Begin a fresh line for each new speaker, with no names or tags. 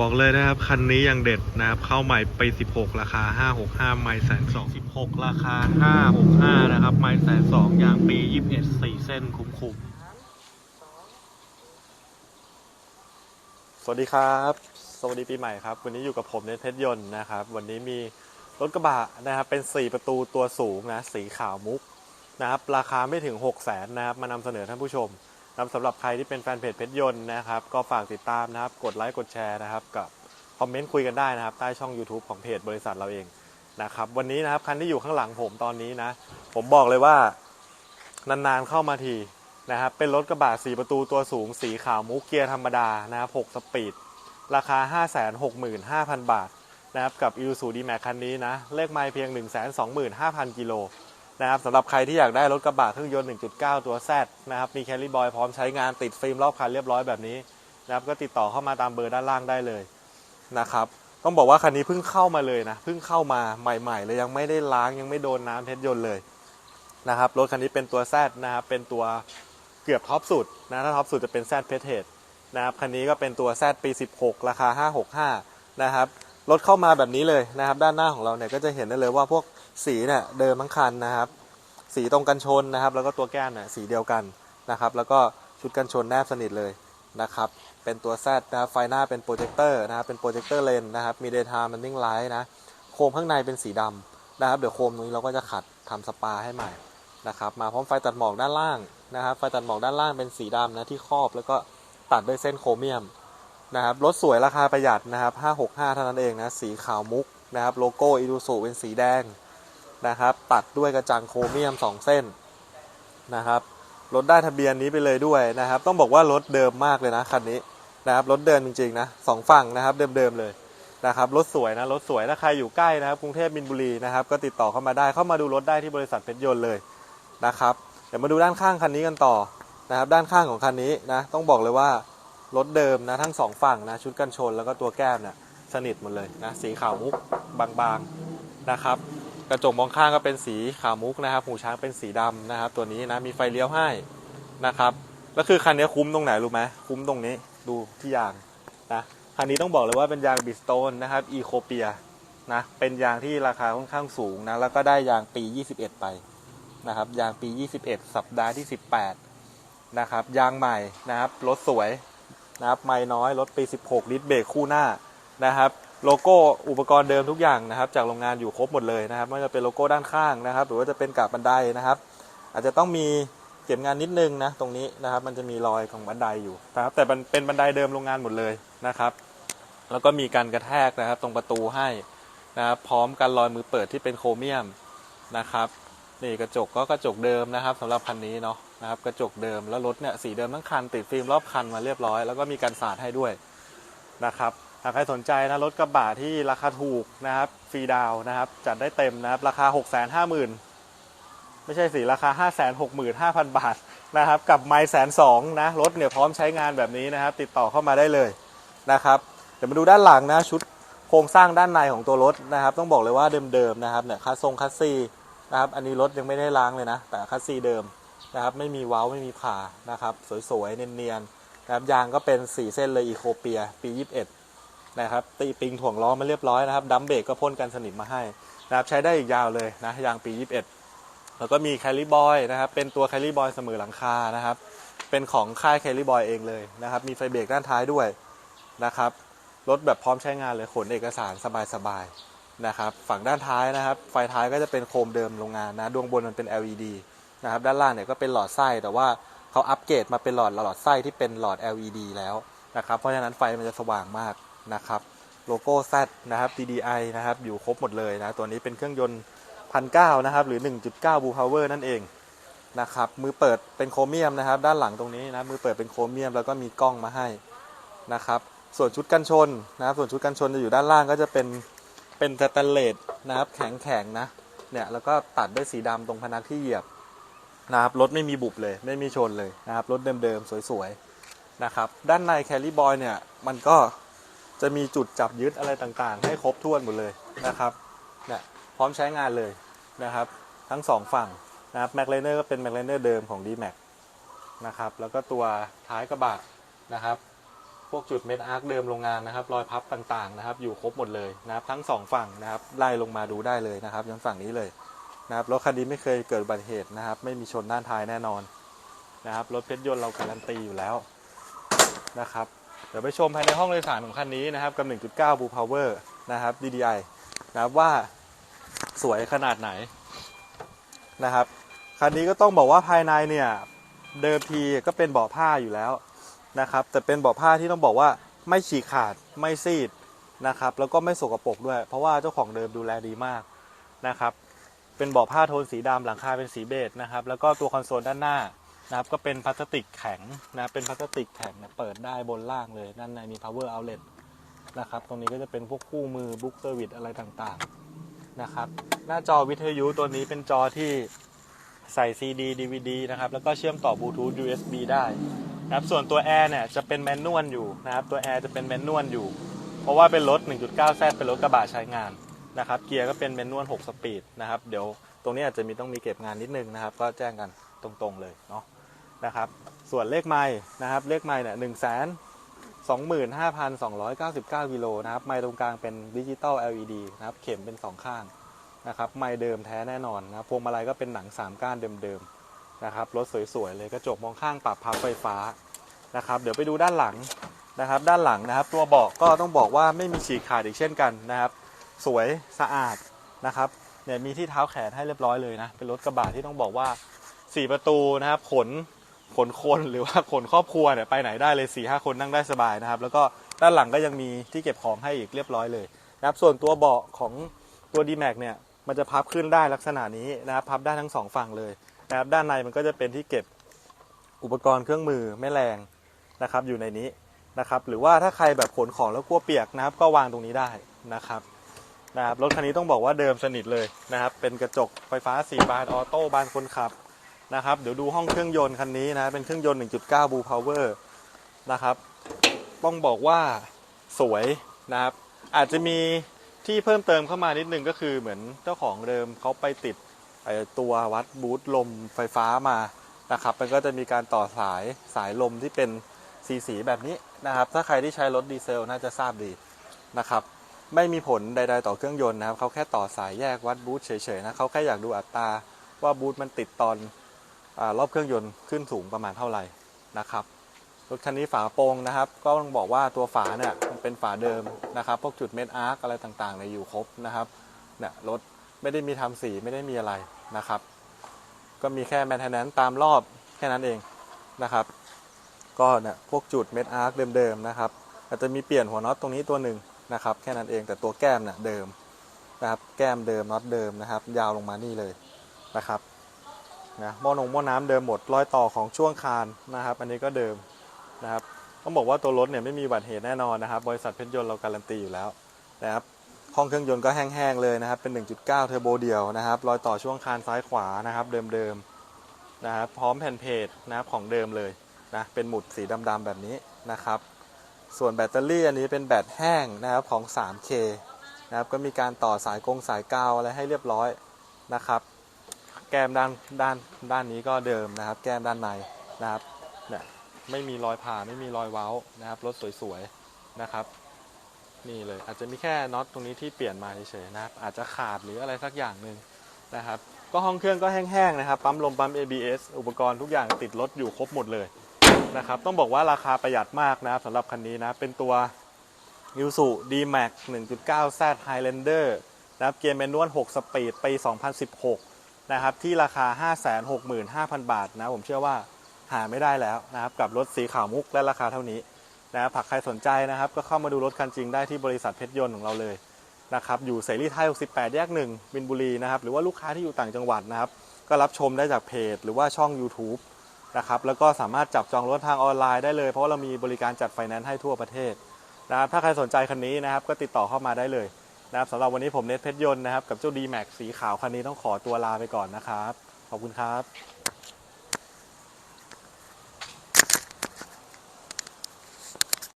บอกเลยนะครับ คันนี้ยังเด็ดนะครับ เข้าใหม่ไป 16 ราคา 565 ไมล์แสนสอง16 ราคา 565 นะครับ ไมล์แสนสองยางปี 21 4 เส้นคุ้มๆ สวัสดีครับ สวัสดีปีใหม่ครับ วันนี้อยู่กับผมเนทเพชรยนต์นะครับ วันนี้มีรถกระบะนะครับ เป็น 4 ประตูตัวสูงนะ สีขาวมุกนะครับ ราคาไม่ถึง 6 0 0 0 0นนะครับ มานำเสนอท่านผู้ชม นะครับสำหรับใครที่เป็นแฟนเพจเพชรยนต์นะครับ ก็ฝากติดตามนะครับ กดไลค์กดแชร์นะครับ กับคอมเมนต์คุยกันได้นะครับ ใต้ช่อง YouTube ของเพจบริษัทเราเองนะครับ วันนี้นะครับคันที่อยู่ข้างหลังผมตอนนี้นะ ผมบอกเลยว่านานๆเข้ามาทีนะครับ เป็นรถกระบะ4ประตูตัวสูง สีขาวมุกเกียร์ธรรมดานะครับ6สปีด ราคา 565,000 บาทนะครับกับ i s u d m a x คันนี้นะ เลขไมล์เพียง 125,000 กิโล นะครับสำหรับใครที่อยากได้รถกระบะเครื่องยนต์ 1.9 ตัว Z นะครับ มีแคลรี่บอยพร้อมใช้งานติดฟิล์มรอบคันเรียบร้อยแบบนี้นะครับก็ติดต่อเข้ามาตามเบอร์ด้านล่างได้เลยนะครับต้องบอกว่าคันนี้เพิ่งเข้ามาเลยนะเพิ่งเข้ามาใหม่ๆเลยยังไม่ได้ล้างยังไม่โดนน้ำเพชรยนต์เลยนะครับรถคันนี้เป็นตัว Z นะครับเป็นตัวเกือบท็อปสุดนะถ้าท็อปสุดจะเป็น Z เพเทดนะครับคันนี้ก็เป็นตัว Z ปี 16 ราคา 565 นะครับรถเข้ามาแบบนี้เลยนะครับ ด้านหน้าของเราเนี่ยก็จะเห็นได้เลยว่าพวก สีเนี่ยเดิมทั้งคันนะครับ สีตรงกันชนนะครับ แล้วก็ตัวแก้มเนี่ยสีเดียวกันนะครับ แล้วก็ชุดกันชนแนบสนิทเลยนะครับ เป็นตัว Z นะครับ ไฟหน้าเป็นโปรเจคเตอร์นะครับ เป็นโปรเจคเตอร์เลนนะครับ มี daytime running light นะ โคมข้างในเป็นสีดำนะครับ เดี๋ยวโคมตรงนี้เราก็จะขัดทำสปาให้ใหม่นะครับ มาพร้อมไฟตัดหมอกด้านล่างนะครับ ไฟตัดหมอกด้านล่างเป็นสีดำนะที่ครอบ แล้วก็ตัดด้วยเส้นโครเมียมนะครับ รถสวยราคาประหยัดนะครับ565เท่านั้นเองนะ สีขาวมุกนะครับ โลโก้อีดูสุเป็นสีแดง นะครับ ตัดด้วยกระจังโครเมียม 2 เส้นนะครับรถได้ทะเบียนนี้ไปเลยด้วยนะครับ ต้องบอกว่ารถเดิมมากเลยนะคันนี้นะครับรถเดิมจริงๆนะสองฝั่งนะครับเดิมๆเลยนะครับรถสวยนะรถสวยถ้าใครอยู่ใกล้นะครับกรุงเทพมินบุรีนะครับก็ติดต่อเข้ามาได้เข้ามาดูรถได้ที่บริษัทเพชรยนต์เลยนะครับเดี๋ยวมาดูด้านข้างคันนี้กันต่อนะครับด้านข้างของคันนี้นะต้องบอกเลยว่ารถเดิมนะทั้งสองฝั่งนะชุดกันชนแล้วก็ตัวแก้มเนี่ยสนิทหมดเลยนะสีขาวมุกบางๆนะครับ กระจกมองข้างก็เป็นสีขาวมุกนะครับ หูช้างเป็นสีดำนะครับ ตัวนี้นะมีไฟเลี้ยวให้นะครับแล้วคือคันนี้คุ้มตรงไหนรู้ไหมคุ้มตรงนี้ดูที่ยางนะคันนี้ต้องบอกเลยว่าเป็นยางบิสโตนนะครับอีโคเปียนะเป็นยางที่ราคาค่อนข้างสูงนะแล้วก็ได้ยางปี 21 ไปนะครับยางปี 21 สัปดาห์ที่ 18นะครับยางใหม่นะครับรถสวยนะครับไม่น้อยรถปี 16 ลิตรเบรกคู่หน้านะครับ โลโก้อุปกรณ์เดิมทุกอย่างนะครับ จากโรงงานอยู่ครบหมดเลยนะครับไม่ว่าจะเป็นโลโก้ด้านข้างนะครับ หรือว่าจะเป็นกาบบันไดนะครับ อาจจะต้องมีเก็บงานนิดนึงนะตรงนี้นะครับ มันจะมีรอยของบันไดอยู่นะครับ แต่เป็นบันไดเดิมโรงงานหมดเลยนะครับ แล้วก็มีการกระแทกนะครับ ตรงประตูให้นะครับพร้อมกันรอยมือเปิดที่เป็นโครเมียมนะครับนี่กระจกก็กระจกเดิมนะครับสำหรับคันนี้เนาะนะครับ กระจกเดิมแล้วรถเนี่ยสีเดิมทั้งคันติดฟิล์มรอบคันมาเรียบร้อย แล้วก็มีการสาดให้ด้วยนะครับ หากใครสนใจนะรถกระบะที่ราคาถูกนะครับฟรีดาวนะครับ จัดได้เต็มนะครับ ราคา 6 5 0 0 0 0 ไม่ใช่สิราคา 5 6 5 0 0 0 บาทนะครับ กับไมล์แสนสองนะรถเนี่ยพร้อมใช้งานแบบนี้นะครับ ติดต่อเข้ามาได้เลยนะครับ เดี๋ยวมาดูด้านหลังนะชุดโครงสร้างด้านในของตัวรถนะครับ ต้องบอกเลยว่าเดิมๆนะครับเนี่ยคัสทรงคัสซีนะครับ อันนี้รถยังไม่ได้ล้างเลยนะ แต่คัสซีเดิมนะครับ ไม่มีเว้าไม่มีผ่านะครับ สวยๆเนียนๆนะครับยางก็เป็นสีเส้นเลยอีโคเปียปี 21 นะครับตีปิงถ่วงล้อมาเรียบร้อยนะครับดัมเบรกก็พ่นกันสนิมมาให้นะครับใช้ได้อีกยาวเลยนะยางปี 21 แล้วก็มีแคลิบอยนะครับเป็นตัวแคลิบอยเสมอหลังคานะครับเป็นของค่ายแคลิบอยเองเลยนะครับมีไฟเบรกด้านท้ายด้วยนะครับรถแบบพร้อมใช้งานเลยขนเอกสารสบายๆนะครับฝั่งด้านท้ายนะครับ ไฟท้ายก็จะเป็นโคมเดิมโรงงานนะดวงบนมันเป็น LED นะครับด้านล่างเนี่ยก็เป็นหลอดไส้แต่ว่าเขาอัปเกรดมาเป็นหลอดหลอดไส้ที่เป็นหลอด LED แล้วนะครับเพราะฉะนั้นไฟมันจะสว่างมาก นะครับโลโก้ Z นะครับ TDI นะครับอยู่ครบหมดเลยนะตัวนี้เป็นเครื่องยนต์พันเนะครับหรือ 1.9 บูพาวเวอร์นั่นเองนะครับมือเปิดเป็นโครเมียมนะครับ ด้านหลังตรงนี้นะมือเปิดเป็นโครเมียมแล้วก็มีกล้องมาให้นะครับ ส่วนชุดกันชนนะครับส่วนชุดกันชนจะอยู่ด้านล่างก็จะเป็นเป็นสแตนเลสนะครับแข็งแข็งนะเนี่ยแล้วก็ตัดด้วยสีดำตรงพนักที่เหยียบนะครับรถไม่มีบุบเลย ไม่มีชนเลยนะครับรถเดิมๆสวยๆนะครับ ด้านในแคลรี่บอยเนี่ยมันก็ จะมีจุดจับยึดอะไรต่างๆ ให้ครบถ้วนหมดเลยนะครับเนี่ยพร้อมใช้งานเลยนะครับ ทั้งสองฝั่งนะครับแม็กเลเนอร์ก็เป็นแม็กเลเนอร์เดิมของ d m a x นะครับแล้วก็ตัวท้ายกระบะนะครับ พวกจุดเม็ดอาร์คเดิมโรงงานนะครับ รอยพับต่างๆนะครับ อยู่ครบหมดเลยนะครับ ทั้งสองฝั่งนะครับไล่ลงมาดูได้เลยนะครับยันฝั่งนี้เลยนะครับรถคันนี้ไม่เคยเกิดอุบัติเหตุนะครับ ไม่มีชนด้านท้ายแน่นอนนะครับรถเพชรยนต์เราการันตีอยู่แล้วนะครับ เดี๋ยวไปชมภายในห้องโดยสารของคันนี้นะครับกับ 1.9 Blue Power นะครับ DDI นะครับว่าสวยขนาดไหนนะครับคันนี้ก็ต้องบอกว่าภายในเนี่ยเดิมทีก็เป็นเบาะผ้าอยู่แล้วนะครับ แต่เป็นเบาะผ้าที่ต้องบอกว่าไม่ฉีกขาดไม่ซีดนะครับ แล้วก็ไม่สกปรกด้วย เพราะว่าเจ้าของเดิมดูแลดีมากนะครับ เป็นเบาะผ้าโทนสีดำหลังคาเป็นสีเบจนะครับ แล้วก็ตัวคอนโซลด้านหน้า นะครับก็เป็นพลาสติกแข็งนะเป็นพลาสติกแข็งนี่ยเปิดได้บนล่างเลยด้านในมี power outlet นะครับตรงนี้ก็จะเป็นพวกคู่มือบุ๊กเซอร์วิสอะไรต่างๆนะครับหน้าจอวิทยุตัวนี้เป็นจอที่ใส่ CD DVD นะครับแล้วก็เชื่อมต่อบลูทูธ USB ได้นะครับส่วนตัวแอร์เนี่ยจะเป็นแมนนวลอยู่นะครับตัวแอร์จะเป็นแมนนวลอยู่ เพราะว่าเป็นรถ 1.9 แซเป็นรถกระบะใช้งานนะครับเกียร์ก็เป็นแมนนวล 6 สปีดนะครับเดี๋ยวตรงนี้อาจจะมีต้องมีเก็บงานนิดนึงนะครับ ก็แจ้งกันตรงๆเลยเนาะ นะครับ ส่วนเลขไม้นะครับ เลขไม้เนี่ยหนึ่งแสนสองหมื่นห้าพันสองร้อยเก้าสิบเก้ากิโลนะครับ ไม้ตรงกลางเป็นดิจิตอล LED นะครับ เข็มเป็นสองข้างนะครับ ไม้เดิมแท้แน่นอนนะพวงมาลัยก็เป็นหนังสามก้านเดิมๆนะครับ รถสวยๆเลยกระจกมองข้างปรับพับไฟฟ้านะครับ เดี๋ยวไปดูด้านหลังนะครับ ด้านหลังนะครับ ตัวเบาะก็ต้องบอกว่าไม่มีฉีกขาดอีกเช่นกันนะครับ สวยสะอาดนะครับเนี่ยมีที่เท้าแขนให้เรียบร้อยเลยนะ เป็นรถกระบะที่ต้องบอกว่า 4 ประตูนะครับ ขน ขนคนหรือว่าขนครอบครัวเนี่ยไปไหนได้เลย4ี่ห้าคนนั่งได้สบายนะครับ แล้วก็ด้านหลังก็ยังมีที่เก็บของให้อีกเรียบร้อยเลยนะครับส่วนตัวเบาะของตัว d m a x เนี่ยมันจะพับขึ้นได้ลักษณะนี้นะครับพับได้ทั้งสองฝั่งเลยนะครับด้านในมันก็จะเป็นที่เก็บอุปกรณ์เครื่องมือแม่แรงนะครับอยู่ในนี้นะครับหรือว่าถ้าใครแบบขนของแล้วกลัวเปียกนะครับ ก็วางตรงนี้ได้นะครับนะครับรถคันนี้ต้องบอกว่าเดิมสนิทเลยนะครับ เป็นกระจกไฟฟ้า 4 บานออโต้บานคนขับ นะครับเดี๋ยวดูห้องเครื่องยนต์คันนี้นะเป็นเครื่องยนต์ 1.9 Blue Power นะครับต้องบอกว่าสวยนะครับอาจจะมีที่เพิ่มเติมเข้ามานิดนึงก็คือเหมือนเจ้าของเดิมเขาไปติดตัววัดบูทลมไฟฟ้ามานะครับมันก็จะมีการต่อสายสายลมที่เป็นสีสีแบบนี้นะครับ ถ้าใครที่ใช้รถดีเซลน่าจะทราบดีนะครับ ไม่มีผลใด ๆ ต่อเครื่องยนต์นะครับเขาแค่ต่อสายแยกวัดบูทเฉยๆนะเขาแค่อยากดูอัตราว่าบูทมันติดตอน รอบเครื่องยนต์ขึ้นสูงประมาณเท่าไหร่นะครับรถคันนี้ฝาโปร่งนะครับ ก็ต้องบอกว่าตัวฝาเนี่ยมันเป็นฝาเดิมนะครับ พวกจุดเม็ดอาร์คอะไรต่างๆเนี่ยอยู่ครบนะครับเนี่ยรถไม่ได้มีทำสีไม่ได้มีอะไรนะครับ ก็มีแค่แมนเทนแนนตามรอบแค่นั้นเองนะครับ ก็เนี่ยพวกจุดเม็ดอาร์คเดิมๆนะครับ อาจจะมีเปลี่ยนหัวน็อตตรงนี้ตัวหนึ่งนะครับ แค่นั้นเองแต่ตัวแก้มเนี่ยเดิมนะครับ แก้มเดิมน็อตเดิมนะครับ ยาวลงมานี่เลยนะครับ นะหม้อนงหม้อน้ำเดิมหมดรอยต่อของช่วงคานนะครับ อันนี้ก็เดิมนะครับต้องบอกว่าตัวรถเนี่ยไม่มีบัติเหตุแน่นอนนะครับ บริษัทเพชรยนต์เราการันตีอยู่แล้วนะครับห้องเครื่องยนต์ก็แห้งๆเลยนะครับ เป็น 1.9 เทอร์โบเดียวนะครับ รอยต่อช่วงคานซ้ายขวานะครับเดิมๆนะครับ พร้อมแผ่นเพจนะครับของเดิมเลยนะ เป็นหมุดสีดำๆแบบนี้นะครับ ส่วนแบตเตอรี่อันนี้เป็นแบตแห้งนะครับของ 3K นะครับ ก็มีการต่อสายกงสายกาวอะไรให้เรียบร้อยนะครับ แก้มด้านด้านด้านนี้ก็เดิมนะครับ แก้มด้านในนะครับเนี่ยไม่มีรอยผ่าไม่มีรอยเว้านะครับรถสวยๆนะครับนี่เลยอาจจะมีแค่น็อตตรงนี้ที่เปลี่ยนมาเฉยๆนะครับ อาจจะขาดหรืออะไรสักอย่างหนึ่งนะครับ ก็ห้องเครื่องก็แห้งๆนะครับ ปั๊มลมปั๊ม ABS อุปกรณ์ทุกอย่างติดรถอยู่ครบหมดเลยนะครับ ต้องบอกว่าราคาประหยัดมากนะครับสำหรับคันนี้นะ เป็นตัว i s u D-Max 1.9 Z Highlander นะครับ เกียร์แมนนวล 6 สปีดปี 2016 นะครับที่ราคา 565,000 บาทนะผมเชื่อว่าหาไม่ได้แล้วนะครับกับรถสีขาวมุกและราคาเท่านี้นะครับหากใครสนใจนะครับ ก็เข้ามาดูรถคันจริงได้ที่บริษัทเพชรยนต์ของเราเลยนะครับอยู่เสรีไทย 68 แยก 1 บินบุรีนะครับหรือว่าลูกค้าที่อยู่ต่างจังหวัดนะครับ ก็รับชมได้จากเพจ หรือว่าช่อง YouTube นะครับแล้วก็สามารถจับจองรถทางออนไลน์ได้เลย เพราะาเรามีบริการจัดไฟแนนซ์ให้ทั่วประเทศนะครับถ้าใครสนใจคันนี้นะครับก็ติดต่อเข้ามาได้เลย นะครับสำหรับวันนี้ผมเนทเพชรยนต์นะครับ กับเจ้า D-Max สีขาวคันนี้ต้องขอตัวลาไปก่อนนะครับ ขอบคุณครับ